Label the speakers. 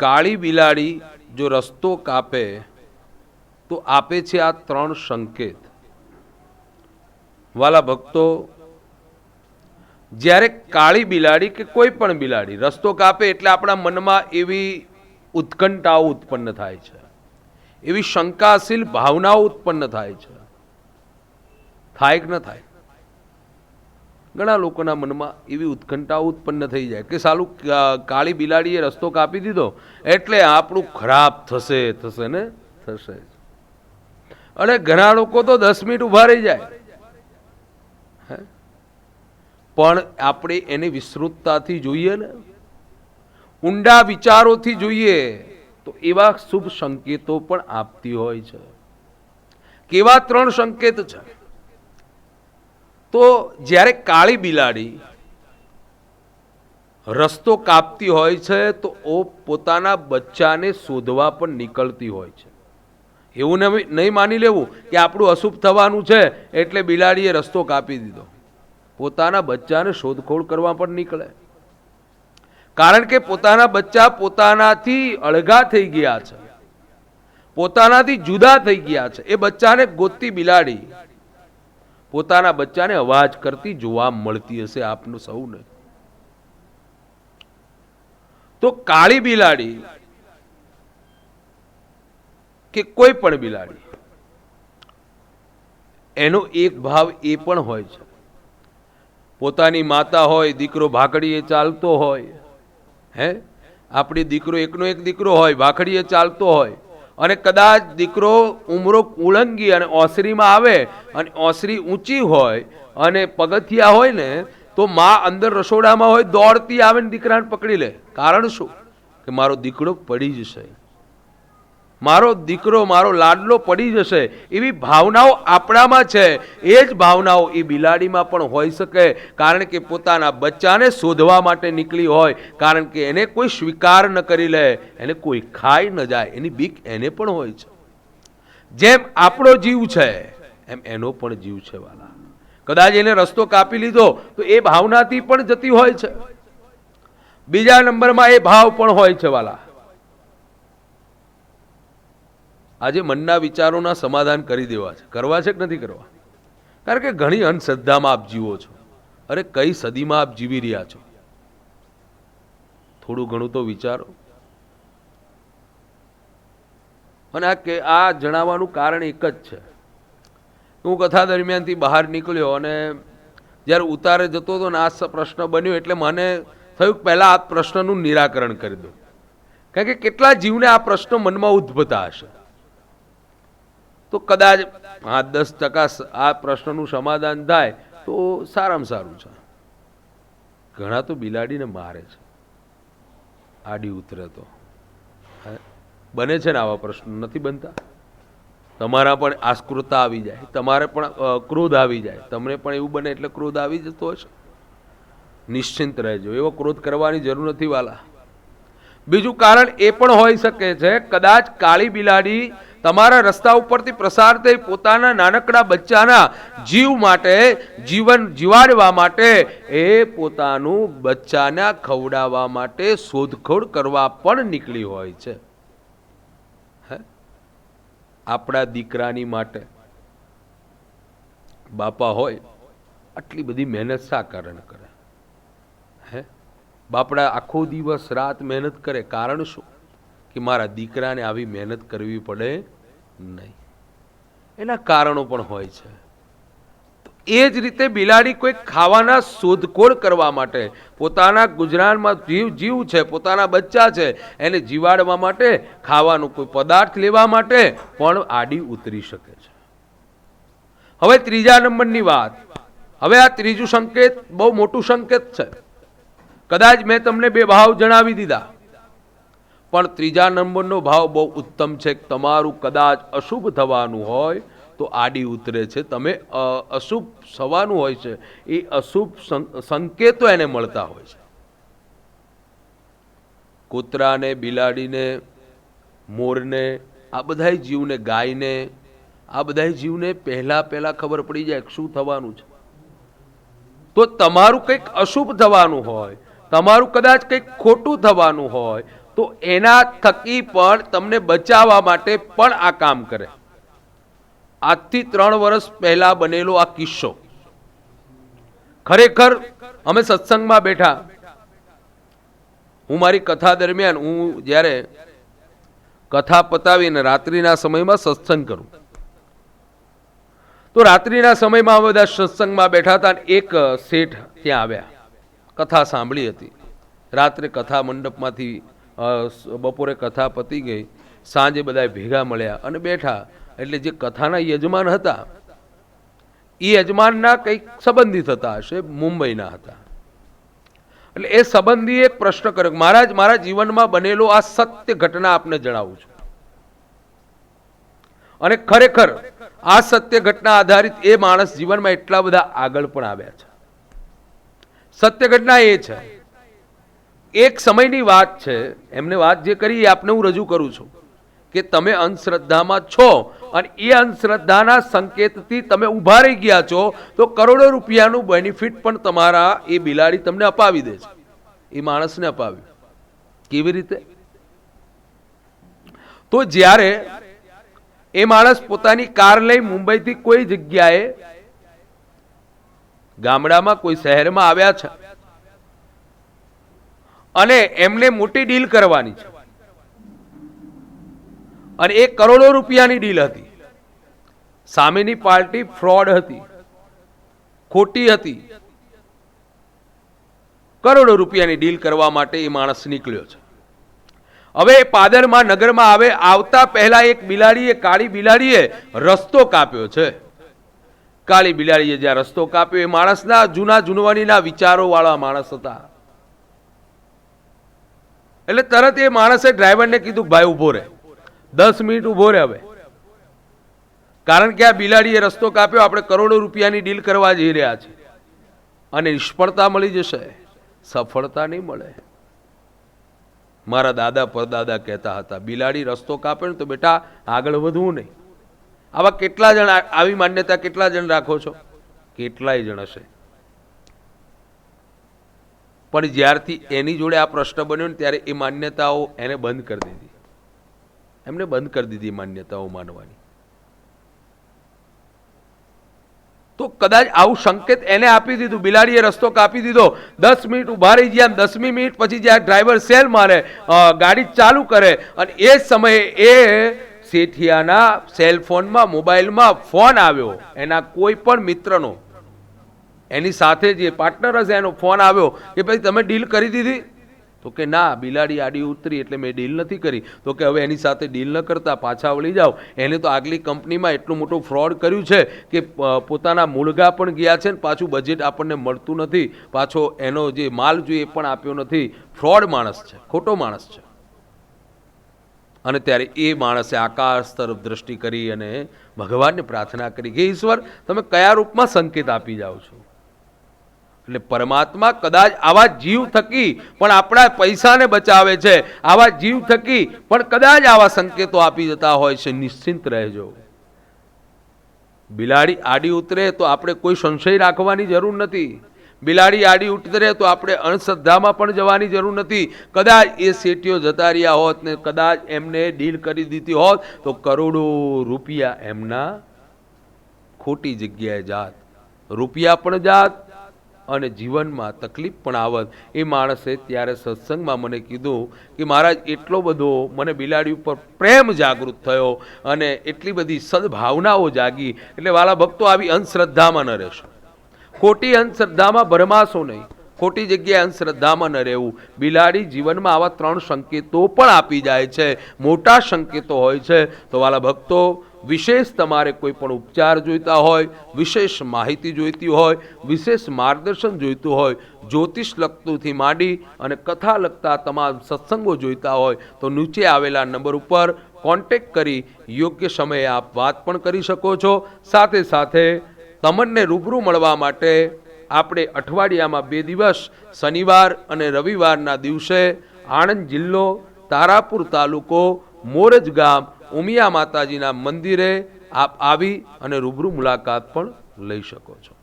Speaker 1: કાળી બિલાડી જો રસ્તો કાપે, તો આપે છે આ ત્રણ સંકેત. વાલા ભક્તો, જ્યારે કાળી બિલાડી કે કોઈ પણ બિલાડી રસ્તો કાપે એટલે આપણા મનમાં એવી ઉત્કંઠાઓ ઉત્પન્ન થાય છે. એવી શંકાશીલ ભાવનાઓ ઉત્પન્ન થાય છે. થાય કે ન થાય? ઘણા લોકોના મનમાં એવી ઉત્કંઠા ઉત્પન્ન થઈ જાય કે સાલું કાળી બિલાડીએ રસ્તો કાપી દીધો એટલે આપણું ખરાબ થશે થશે ને? થશે. અને ઘણા લોકો તો દસ મિનિટ ઊભા રહી જાય? પણ આપણે એને વિસ્તૃતતાથી જોઈએ ને? ઊંડા વિચારોથી જોઈએ તો એવા શુભ સંકેતો પણ આપતી હોય છે. કેવા ત્રણ સંકેત છે? તો જ્યારે કાળી બિલાડી રસ્તો કાપતી હોય છે, તો ઓ પોતાના બચ્ચાને શોધવા પણ નીકળતી હોય છે. એવું નહીં માની લેવું કે આપણું અશુભ થવાનું છે, એટલે બિલાડીએ રસ્તો કાપી દીધો. પોતાના બચ્ચાને શોધખોળ કરવા પણ નીકળે. કારણ કે પોતાના બચ્ચા પોતાનાથી અળગા થઈ ગયા છે. પોતાનાથી જુદા થઈ ગયા છે. એ બચ્ચાને ગોતતી બિલાડી પોતાના બચ્ચાને અવાજ કરતી જોવા મળતી હશે આપનું સૌને. તો કાળી બિલાડી કે કોઈ પણ બિલાડી, એનો એક ભાવ એ પણ હોય છે. પોતાની માતા હોય, દીકરો ભાખડીએ ચાલતો હોય, હે? આપણી દીકરો એકનો એક દીકરો હોય, ભાખડીએ ચાલતો હોય અને કદાચ દીકરો ઉમરો ઉળંગી અને ઓસરીમાં આવે અને ઓસરી ઊંચી હોય અને પગથિયા હોય ને, તો માં અંદર રસોડામાં હોય દોડતી આવે ને દીકરાને પકડી લે. કારણ શું? કે મારો દીકરો પડી જશે. મારો દીકરો, મારો લાડલો પડી જશે, એવી ભાવનાઓ આપણામાં છે. એ જ ભાવનાઓ એ બિલાડીમાં પણ હોઈ શકે, કારણ કે પોતાના બચ્ચાને શોધવા માટે નીકળી હોય, કારણ કે એને કોઈ સ્વીકાર ન કરી લે, એને કોઈ ખાઈ ન જાય, એની બીક એને પણ હોય છે. જેમ આપણો જીવ છે, એમ એનો પણ જીવ છે, વાલા. કદાચ એને રસ્તો કાપી લીધો, તો એ ભાવનાથી પણ જતી હોય છે. બીજા નંબરમાં એ ભાવ પણ હોય છે, વાલા. આજે મનના વિચારોના સમાધાન કરી દેવા છે. કરવા છે કે નથી કરવા? કારણ કે ઘણી અંધશ્રદ્ધામાં આપ જીવો છો. અરે કઈ સદીમાં આપ જીવી રહ્યા છો? થોડું ઘણું તો વિચારો. અને આ કે આ જણાવવાનું કારણ એક જ છે. હું કથા દરમિયાનથી બહાર નીકળ્યો અને જ્યારે ઉતારે જતો હતો ને આ પ્રશ્ન બન્યો એટલે મને થયું કે પહેલાં આ પ્રશ્નનું નિરાકરણ કરી દો. કારણ કે કેટલા જીવને આ પ્રશ્ન મનમાં ઉદ્ભવતા હશે? તો કદાચ પાંચ, દસ ટકા આ પ્રશ્નનું સમાધાન થાય, તો સારામાં સારું છે. ઘણા તો બિલાડીને મારે છે. આડી ઉતરે તો. બને છે ને આવા પ્રશ્નો. નથી બનતા? તમારા પણ આસ્કૃતા આવી જાય. તમારે પણ ક્રોધ આવી જાય. તમને પણ એવું બને એટલે ક્રોધ આવી જતો હશે. નિશ્ચિંત રહેજો. એવો ક્રોધ કરવાની જરૂર નથી વાલા. બીજું કારણ એ પણ હોઈ શકે છે, કદાચ કાળી બિલાડી તમારા રસ્તા ઉપરથી પ્રસાર થઈ પોતાના નાનકડા બચ્ચાના જીવ માટે, જીવન જીવાડવા માટે, એ પોતાનું બચ્ચાના ખવડાવવા માટે શોધખોળ કરવા પણ નીકળી હોય છે? આપણા દીકરાની માટે. બાપા હોય, આટલી બધી મહેનત શા કારણ કરે? હે? બાપડા આખો દિવસ રાત મહેનત કરે, કારણ શું? કે મારા દીકરાને આવી મહેનત કરવી પડે નહીં. એના કારણો પણ હોય છે. એ જ રીતે બિલાડી કોઈ ખાવાના શોધખોળ કરવા માટે, પોતાના ગુજરાનમાં જીવ જીવ છે, પોતાના બચ્ચા છે, એને જીવાડવા માટે, ખાવાનું કોઈ પદાર્થ લેવા માટે પણ આડી ઉતરી શકે છે. હવે ત્રીજા નંબરની વાત. હવે આ ત્રીજું સંકેત બહુ મોટું સંકેત છે. કદાચ મેં તમને બે ભાવ જણાવી દીધા. પણ ત્રીજા નંબરનો ભાવ બહુ ઉત્તમ છે. તમારું કદાચ અશુભ થવાનું હોય તો આડી ઉતરે છે. તમે અશુભ થવાનું હોય છે, એ અશુભ સંકેતો એને મળતા હોય છે. કૂતરાને, બિલાડીને, મોરને, આ બધાય જીવને, ગાયને, આ બધાય જીવને પહેલા પહેલા ખબર પડી જાય શું થવાનું છે. તો તમારું કંઈક અશુભ થવાનું હોય, તમારું કદાચ કંઈક ખોટું થવાનું હોય તો એના થકી પણ તમને બચાવવા માટે પણ આ કામ કરે. આજથી ત્રણ વર્ષ પહેલા બનેલો આ કિસ્સો. ખરેખર અમે સત્સંગમાં બેઠા. હું મારી કથા દરમિયાન હું જ્યારે કથા પતાવીને રાત્રિના સમયમાં સત્સંગ કરું. તો રાત્રિના સમયમાં બધા સત્સંગમાં બેઠા હતા એક શેઠ ત્યાં આવ્યા. કથા સાંભળી હતી. રાત્રે કથા મંડપમાંથી બપોરે કથા પતી ગઈ. સાંજે બધા ભેગા મળ્યા અને બેઠા. એટલે જે કથાના યજમાન હતા, એ યજમાનના કંઈક સંબંધિત હતા હશે, મુંબઈના હતા. એટલે એ સંબંધીએ એક પ્રશ્ન કર્યો મહારાજ, મારા જીવનમાં બનેલો આ સત્ય ઘટના આપને જણાવું છું. અને ખરેખર, આ સત્ય ઘટના આધારિત એ માણસ જીવનમાં એટલા બધા આગળ પણ આવ્યા છે. સત્ય ઘટના એ છે એક સમયની વાત છે, એમને વાત જે કરી એ આપને હું રજૂ કરું છું કે તમે અંધશ્રદ્ધામાં છો અને એ અંધશ્રદ્ધાના સંકેતથી તમે ઊભા રહી ગયા છો, તો કરોડો રૂપિયાનું બેનિફિટ પણ તમારા એ બિલાડી તમને અપાવી દે છે. એ માણસને અપાવી કેવી રીતે? તો જ્યારે એ માણસ પોતાની કાર લઈ મુંબઈથી કોઈ જગ્યાએ ગામડામાં કોઈ શહેરમાં આવ્યા છે અને એમને મોટી ડીલ કરવાની છે. અને એક કરોડો રૂપિયાની ડીલ હતી. સામેની પાર્ટી ફ્રોડ હતી. ખોટી હતી. કરોડો રૂપિયાની ડીલ કરવા માટે એ માણસ નીકળ્યો છે. હવે એ પાદરમાં નગરમાં આવે, આવતા પહેલા એક બિલાડીએ, કાળી બિલાડીએ રસ્તો કાપ્યો છે. કાળી બિલાડીએ જ્યાં રસ્તો કાપ્યો, એ માણસના જૂના જૂનવાનીના વિચારો વાળા માણસ હતા. એટલે તરત એ માણસે ડ્રાઈવરને કીધું, ભાઈ, ઊભો રહે. દસ મિનિટ ઊભો રહે હવે. કારણ કે આ બિલાડીએ રસ્તો કાપ્યો, આપણે કરોડો રૂપિયાની ડીલ કરવા જઈ રહ્યા છે અને નિષ્ફળતા મળી જશે. સફળતા નહીં મળે. મારા દાદા પરદાદા કહેતા હતા, બિલાડી રસ્તો કાપે ને તો બેટા આગળ વધવું નહીં. આવા કેટલા જણ આવી માન્યતા કેટલા જણ રાખો છો? કેટલાય જણ હશે. પણ જ્યારથી એની જોડે આ પ્રશ્ન બન્યો ને ત્યારે એ માન્યતાઓ એને બંધ કરી દીધી. એમને બંધ કરી દીધી માન્યતાઓ માનવાની. તો કદાચ આવું સંકેત એને આપી દીધું. બિલાડીએ રસ્તો કાપી દીધો. દસ મિનિટ ઊભા રહી ગયા દસમી મિનિટ પછી જ્યારે ડ્રાઈવર સેલ મારે ગાડી ચાલુ કરે અને એ સમયે એ સેઠિયાના સેલ ફોનમાં, મોબાઈલમાં ફોન આવ્યો. એના કોઈ પણ મિત્રનો. એની સાથે જે પાર્ટનર હશે, એનો ફોન આવ્યો કે ભાઈ, તમે ડીલ કરી દીધી? તો કે ના, બિલાડી આડી ઉતરી એટલે મેં ડીલ નથી કરી. તો કે હવે એની સાથે ડીલ ન કરતા, પાછા વળી જાઓ. એને તો આગલી કંપનીમાં એટલું મોટું ફ્રોડ કર્યું છે કે પોતાના મૂળગા પણ ગયા છે ને પાછું બજેટ આપણને મળતું નથી. પાછો એનો જે માલ જોઈએ એ પણ આપ્યો નથી. ફ્રોડ માણસ છે, ખોટો માણસ છે. અને ત્યારે એ માણસે આકાશ તરફ દ્રષ્ટિ કરી અને ભગવાનને પ્રાર્થના કરી કે, ઈશ્વર, તમે કયા રૂપમાં સંકેત આપી જાઓ છો? એટલે પરમાત્મા કદાચ આવા જીવ થકી પણ આપણા પૈસાને બચાવે છે, આવા જીવ થકી પણ કદાચ આવા સંકેતો આપી જતા હોય છે, નિશ્ચિંત રહેજો. બિલાડી આડી ઉતરે તો આપણે કોઈ સંશય રાખવાની જરૂર નથી. બિલાડી આડી ઉતરે તો આપણે અંધશ્રદ્ધામાં પણ જવાની જરૂર નથી. કદાચ એ સેટીઓ જતા રહ્યા હોત ને કદાચ એમને ડીલ કરી દીધી હોત તો કરોડો રૂપિયા એમના ખોટી જગ્યાએ જાત. રૂપિયા પણ જાત અને જીવનમાં તકલીફ પણ આવત. એ માણસે ત્યારે સત્સંગમાં મને કીધું કે મહારાજ, એટલો બધો મને બિલાડી ઉપર પ્રેમ જાગૃત થયો અને એટલી બધી સદભાવનાઓ જાગી. એટલે વાલા ભક્તો આવી અંધશ્રદ્ધામાં ન રહેશો. ખોટી અંધશ્રદ્ધામાં ભરમાશો નહીં. ખોટી જગ્યાએ અંધશ્રદ્ધામાં ન રહેવું. બિલાડી જીવનમાં આવા ત્રણ સંકેતો પણ આપી જાય છે. મોટા સંકેતો હોય છે. તો વાલા ભક્તો, વિશેષ તમારે કોઈ પણ ઉપચાર જોઈતા હોય, વિશેષ માહિતી જોઈતી હોય, વિશેષ માર્ગદર્શન જોઈતું હોય, જ્યોતિષ લગતુંથી માંડી અને કથા લગતા તમામ સત્સંગો જોઈતા હોય, તો નીચે આવેલા નંબર ઉપર કોન્ટેક કરી યોગ્ય સમયે આપ વાત પણ કરી શકો છો. સાથે સાથે તમને રૂબરૂ મળવા માટે આપણે અઠવાડિયામાં બે દિવસ, શનિવાર અને રવિવારના દિવસે આણંદ જિલ્લો, તારાપુર તાલુકો, મોરજ ગામ, ઉમિયા માતાજીના મંદિરે આપ આવી અને રૂબરૂ મુલાકાત પણ લઈ શકો છો.